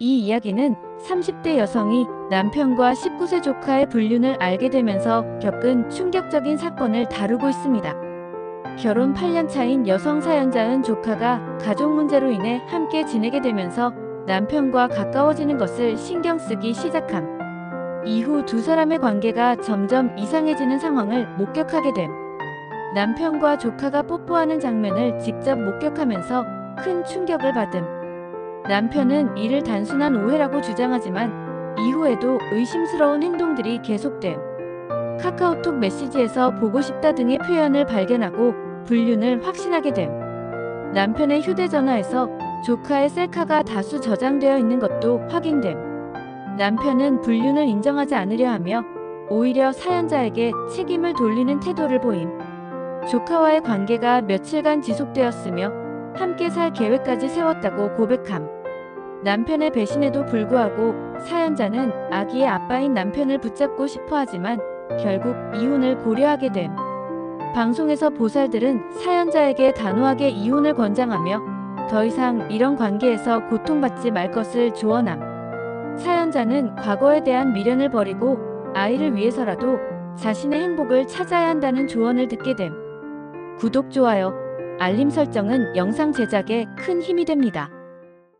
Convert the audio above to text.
이 이야기는 30대 여성이 남편과 19세 조카의 불륜을 알게 되면서 겪은 충격적인 사건을 다루고 있습니다. 결혼 8년 차인 여성 사연자은 조카가 가족 문제로 인해 함께 지내게 되면서 남편과 가까워지는 것을 신경 쓰기 시작함. 이후 두 사람의 관계가 점점 이상해지는 상황을 목격하게 됨. 남편과 조카가 뽀뽀하는 장면을 직접 목격하면서 큰 충격을 받음. 남편은 이를 단순한 오해라고 주장하지만 이후에도 의심스러운 행동들이 계속됨. 카카오톡 메시지에서 보고 싶다 등의 표현을 발견하고 불륜을 확신하게 됨. 남편의 휴대전화에서 조카의 셀카가 다수 저장되어 있는 것도 확인됨. 남편은 불륜을 인정하지 않으려 하며 오히려 사연자에게 책임을 돌리는 태도를 보임. 조카와의 관계가 며칠간 지속되었으며 함께 살 계획까지 세웠다고 고백함. 남편의 배신에도 불구하고 사연자는 아기의 아빠인 남편을 붙잡고 싶어 하지만 결국 이혼을 고려하게 됨. 방송에서 보살들은 사연자에게 단호하게 이혼을 권장하며 더 이상 이런 관계에서 고통받지 말 것을 조언함. 사연자는 과거에 대한 미련을 버리고 아이를 위해서라도 자신의 행복을 찾아야 한다는 조언을 듣게 됨. 구독, 좋아요, 알림 설정은 영상 제작에 큰 힘이 됩니다.